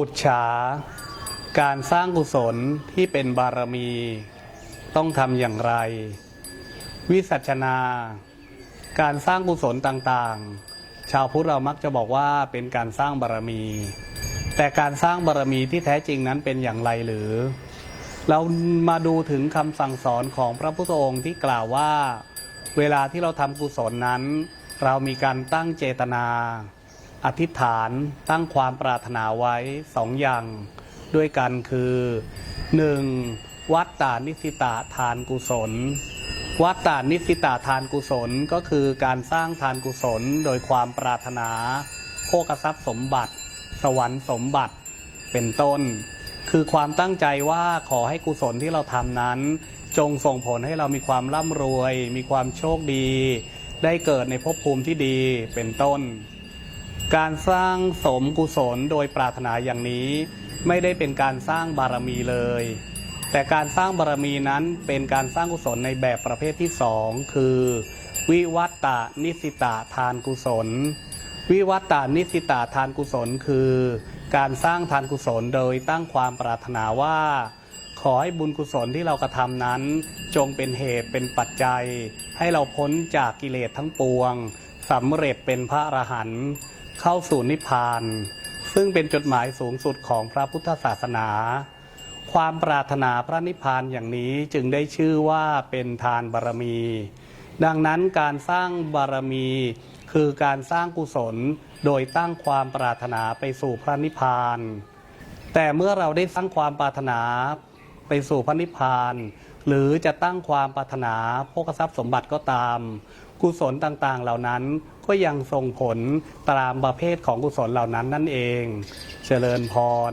ปุจฉาการสร้างกุศลที่เป็นบารมี ต้องทำอย่างไร วิสัชนา การสร้างกุศลต่างๆ ชาวพุทธเรามักจะบอกว่าเป็นการสร้างบารมี แต่การสร้างบารมีที่แท้จริงนั้นเป็นอย่างไรหรือ เรามาดูถึงคำสั่งสอนของพระพุทธองค์ที่กล่าวว่า เวลาที่เราทำกุศลนั้น เรามีการตั้งเจตนา อธิษฐานตั้งความปรารถนาไว้สองอย่างด้วยกันคือ 1. วัตตานิสิตาทานกุศล วัตตานิสิตาทานกุศลก็คือการสร้างทานกุศลโดยความปรารถนา โภกทรัพย์สมบัติ สวรรค์สมบัติ เป็นต้น คือความตั้งใจว่าขอให้กุศลที่เราทำนั้น จงส่งผลให้เรามีความร่ำรวย มีความโชคดี ได้เกิดในภพภูมิที่ดีเป็นต้น การสร้างสมกุศลโดยปรารถนาอย่างนี้ไม่ได้เป็นการสร้างบารมีเลย แต่การสร้างบารมีนั้นเป็นการสร้างกุศลในแบบประเภทที่สองคือ วิวัตตานิสิตาทานกุศล วิวัตตานิสิตาทานกุศลคือ การสร้างทานกุศลโดยตั้งความปรารถนาว่า ขอให้บุญกุศลที่เรากระทำนั้น จงเป็นเหตุเป็นปัจจัย ให้เราพ้นจากกิเลสทั้งปวงสำเร็จเป็นพระอรหันต์ เข้าสู่นิพพาน ซึ่งเป็นจุดหมายสูงสุดของพระพุทธศาสนา ความปรารถนาพระนิพพานอย่างนี้จึงได้ชื่อว่าเป็นทานบารมี ดังนั้นการสร้างบารมี คือการสร้างกุศลโดยตั้งความปรารถนาไปสู่พระนิพพาน แต่เมื่อเราได้สร้างความปรารถนาไปสู่พระนิพพาน หรือจะตั้งความปรารถนาโภคทรัพย์สมบัติก็ตาม กุศลต่างๆ เหล่านั้นก็ยังส่งผลตามประเภทของกุศลเหล่านั้นนั่นเอง เจริญพร